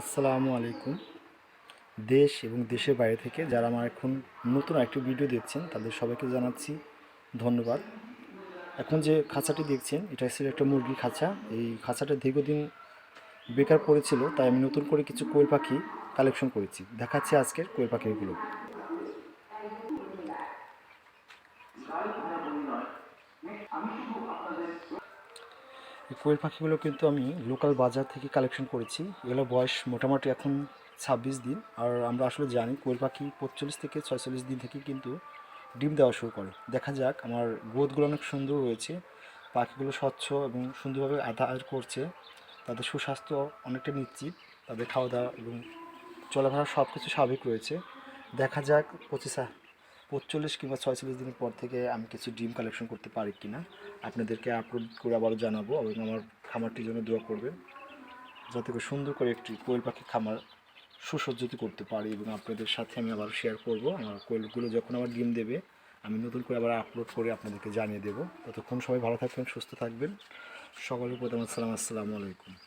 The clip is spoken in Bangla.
আসসালামু আলাইকুম। দেশ এবং দেশের বাইরে থেকে যারা আমার এখন নতুন একটি ভিডিও দেখছেন, তাদের সবাইকে জানাচ্ছি ধন্যবাদ। এখন যে খাঁচাটি দেখছেন, এটা ছিল একটা মুরগি খাঁচা। এই খাঁচাটা দীর্ঘদিন বেকার পড়েছিল, তাই আমি নতুন করে কিছু কোয়েল পাখি কালেকশন করেছি। দেখাচ্ছি আজকের কোয়েল পাখিগুলো। এই কোয়েল পাখিগুলো কিন্তু আমি লোকাল বাজার থেকে কালেকশন করেছি। এগুলো বয়স মোটামুটি এখন ছাব্বিশ দিন। আর আমরা আসলে জানি কোয়েল পাখি পঁয়তাল্লিশ থেকে ছয়চল্লিশ দিন থেকে কিন্তু ডিম দেওয়া শুরু করে। দেখা যাক, আমার গ্রোথগুলো অনেক সুন্দর রয়েছে পাখিগুলো স্বচ্ছ এবং সুন্দরভাবে আধার করছে। তাদের সুস্বাস্থ্য অনেকটা নিশ্চিত। তাদের খাওয়া দাওয়া এবং চলাফেরা সব কিছু স্বাভাবিক রয়েছে। দেখা যাক পঁচিশ পঁচল্লিশ কিংবা ছয়চল্লিশ দিনের পর থেকে আমি কিছু ডিম কালেকশন করতে পারি কি না আপনাদেরকে আপলোড করে আবারও জানাব এবং আমার খামারটির জন্য দোয়া করবেন। যাতে করে সুন্দর করে একটি কোয়েল পাখি খামার সুসজ্জিত করতে পারি এবং আপনাদের সাথে আমি আবার শেয়ার করব। আমার কোয়েলগুলো যখন আবার ডিম দেবে, আমি নতুন করে আবার আপলোড করে আপনাদেরকে জানিয়ে দেবো। ততক্ষণ সবাই ভালো থাকবেন, সুস্থ থাকবেন। সকলের প্রতি আমার সালাম, আসসালামু আলাইকুম।